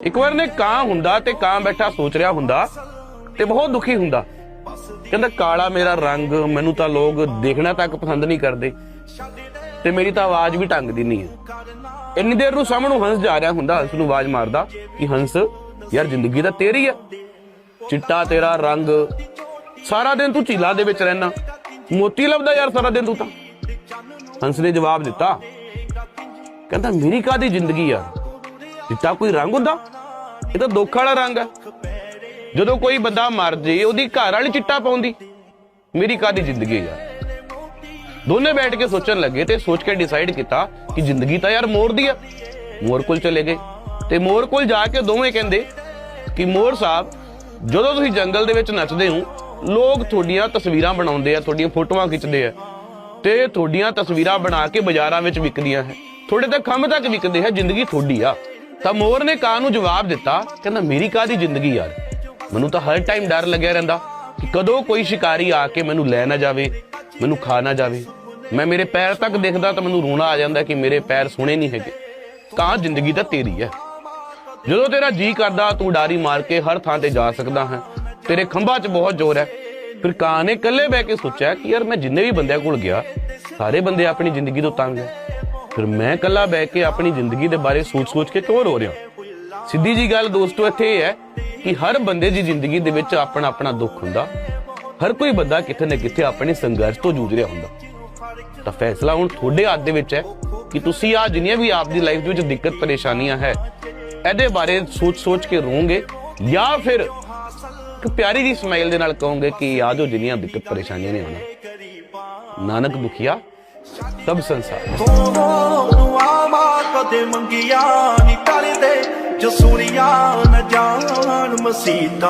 ਇੱਕ ਵਾਰ ਨੇ ਕਾਂ ਹੁੰਦਾ ਤੇ ਕਾਂ ਬੈਠਾ ਸੋਚ ਰਿਹਾ ਹੁੰਦਾ ਤੇ ਬਹੁਤ ਦੁਖੀ ਹੁੰਦਾ। ਕਹਿੰਦਾ, ਕਾਲਾ ਮੇਰਾ ਰੰਗ, ਮੈਨੂੰ ਤਾਂ ਲੋਕ ਦੇਖਣਾ ਤੱਕ ਪਸੰਦ ਨਹੀਂ ਕਰਦੇ ਤੇ ਮੇਰੀ ਤਾਂ ਆਵਾਜ਼ ਵੀ ਢੰਗ ਦੀ ਨਹੀਂ ਹੈ। ਇੰਨੀ ਦੇਰ ਨੂੰ ਸਾਹਮਣੋਂ ਹੰਸ ਜਾ ਰਿਹਾ ਹੁੰਦਾ, ਹੰਸ ਨੂੰ ਆਵਾਜ਼ ਮਾਰਦਾ ਕਿ, ਹੰਸ, ਯਾਰ ਜ਼ਿੰਦਗੀ ਤਾਂ ਤੇਰੀ ਹੈ। ਚਿੱਟਾ ਤੇਰਾ ਰੰਗ, ਸਾਰਾ ਦਿਨ ਤੂੰ ਝੀਲਾ ਦੇ ਵਿੱਚ ਰਹਿਣਾ ਮੋਤੀ ਲੱਭਦਾ ਯਾਰ ਸਾਰਾ ਦਿਨ ਤੂੰ ਤਾਂ। ਹੰਸ ਨੇ ਜਵਾਬ ਦਿੱਤਾ, ਕਹਿੰਦਾ, ਮੇਰੀ ਕਾਦੀ ਜ਼ਿੰਦਗੀ ਆ? ਚਿੱਟਾ ਕੋਈ ਰੰਗ ਹੁੰਦਾ? ਇਹ ਤਾਂ ਦੁੱਖ ਵਾਲਾ ਰੰਗ ਆ। ਜਦੋਂ ਕੋਈ ਬੰਦਾ ਮਰ ਜੇ, ਉਹਦੀ ਘਰ ਵਾਲੀ ਚਿੱਟਾ ਪਾਉਂਦੀ। ਮੇਰੀ ਕਾਦੀ ਜ਼ਿੰਦਗੀ ਆ ਦੋਨੇ ਬੈਠ ਕੇ ਸੋਚਣ ਲੱਗੇ ਤੇ ਸੋਚ ਕੇ ਡਿਸਾਈਡ ਕੀਤਾ ਕਿ ਜ਼ਿੰਦਗੀ ਤਾਂ ਯਾਰ ਮੋਰ ਦੀ ਆ। ਮੋਰ ਕੋਲ ਚਲੇ ਗਏ। ਤੇ ਮੋਰ ਕੋਲ ਜਾ ਕੇ ਦੋਵੇਂ ਕਹਿੰਦੇ ਕਿ ਮੋਰ ਸਾਹਿਬ, ਜਦੋਂ ਤੁਸੀਂ ਜੰਗਲ ਦੇ ਵਿੱਚ ਨੱਚਦੇ ਹੋ, ਲੋਕ ਤੁਹਾਡੀਆਂ ਤਸਵੀਰਾਂ ਬਣਾਉਂਦੇ ਆ, ਤੁਹਾਡੀਆਂ ਫੋਟੋਆਂ ਖਿੱਚਦੇ ਆ। ਤੇ ਤੁਹਾਡੀਆਂ ਤਸਵੀਰਾਂ ਬਣਾ ਕੇ ਬਾਜ਼ਾਰਾਂ ਵਿੱਚ ਵਿਕਦੀਆਂ ਹੈ। ਤੁਹਾਡੇ ਤਾਂ ਖੰਭ ਤੱਕ ਵਿਕਦੇ ਹੈ, ਜ਼ਿੰਦਗੀ ਤੁਹਾਡੀ ਆ। ਤਾਂ ਮੋਰ ਨੇ ਕਾਂ ਨੂੰ ਜਵਾਬ ਦਿੱਤਾ? ਕਹਿੰਦਾ, ਮੇਰੀ ਕਾਂ ਦੀ ਜ਼ਿੰਦਗੀ ਯਾਰ? ਮੈਨੂੰ ਤਾਂ ਹਰ ਟਾਈਮ ਡਰ ਲੱਗਿਆ ਰਹਿੰਦਾ ਕਿ ਕਦੋਂ ਕੋਈ ਸ਼ਿਕਾਰੀ ਆ ਕੇ ਮੈਨੂੰ ਲੈ ਨਾ ਜਾਵੇ, ਮੈਨੂੰ ਖਾ ਨਾ ਜਾਵੇ। ਮੈਂ ਮੇਰੇ ਪੈਰ ਤੱਕ ਦੇਖਦਾ ਤਾਂ ਮੈਨੂੰ ਰੋਣਾ ਆ ਜਾਂਦਾ ਕਿ ਮੇਰੇ ਪੈਰ ਸੁਣੇ ਨਹੀਂ ਹੈਗੇ। ਕਾਂ ਜ਼ਿੰਦਗੀ ਤਾਂ ਤੇਰੀ ਹੈ। ਜਦੋਂ ਤੇਰਾ ਜੀ ਕਰਦਾ, ਤੂੰ ਡਾਰੀ ਮਾਰ ਕੇ ਹਰ ਥਾਂ ਤੇ ਜਾ ਸਕਦਾ ਹੈ। ਤੇਰੇ ਖੰਭਾਂ 'ਚ ਬਹੁਤ ਜ਼ੋਰ ਹੈ। ਫਿਰ ਕਾਂ ਨੇ ਇਕੱਲੇ ਬਹਿ ਕੇ ਸੋਚਿਆ ਕਿ ਯਾਰ ਮੈਂ ਜਿੰਨੇ ਵੀ ਬੰਦਿਆਂ ਕੋਲ ਗਿਆ, ਸਾਰੇ ਬੰਦੇ ਆਪਣੀ ਜ਼ਿੰਦਗੀ ਤੋਂ ਤੰਗ ਹੈ। ਫਿਰ ਮੈਂ ਇਕੱਲਾ ਬਹਿ ਕੇ ਆਪਣੀ ਜ਼ਿੰਦਗੀ ਦੇ ਬਾਰੇ ਸੋਚ-ਸੋਚ ਕੇ ਕਿਉਂ ਰੋ ਰਿਹਾ ਸਿੱਧੀ ਜੀ ਗੱਲ ਦੋਸਤੋ ਇੱਥੇ ਇਹ ਹੈ ਕਿ ਹਰ ਬੰਦੇ ਦੀ ਜ਼ਿੰਦਗੀ ਦੇ ਵਿੱਚ ਆਪਣਾ ਆਪਣਾ ਦੁੱਖ ਹੁੰਦਾ। ਹਰ ਕੋਈ ਬੰਦਾ ਕਿਤੇ ਨਾ ਕਿਤੇ ਆਪਣੇ ਸੰਘਰਸ਼ ਤੋਂ ਜੂਝ ਰਿਹਾ ਹੁੰਦਾ। ਤਾਂ ਫੈਸਲਾ ਹੁਣ ਤੁਹਾਡੇ ਹੱਥ ਦੇ ਵਿੱਚ ਹੈ ਕਿ ਤੁਸੀਂ ਆ ਜਿੰਨੀਆਂ ਵੀ ਆਪਦੀ ਲਾਈਫ ਦੇ ਵਿੱਚ ਦਿੱਕਤ ਪਰੇਸ਼ਾਨੀਆਂ ਹੈ, ਇਹਦੇ ਬਾਰੇ ਸੋਚ-ਸੋਚ ਕੇ ਰੋਗੇ ਜਾਂ ਫਿਰ ਇੱਕ ਪਿਆਰੀ ਜੀ ਸਮਾਈਲ ਦੇ ਨਾਲ ਕਹੋਗੇ ਕਿ ਆ ਜੋ ਜਿੰਨੀਆਂ ਦਿੱਕਤ ਪਰੇਸ਼ਾਨੀਆਂ ਨੇ ਆਉਣਾ ਨਾਨਕ ਮੁਖੀਆ ਸਭ ਸੰਸਾਰ। ਨੂੰ ਆਵਾ ਕਦੇ ਮੰਗਿਆ ਨਹੀਂ ਟਲਦੇ ਜੋ ਸੁਣਿਆ ਨਾ ਜਾਣ ਮਸੀਤਾ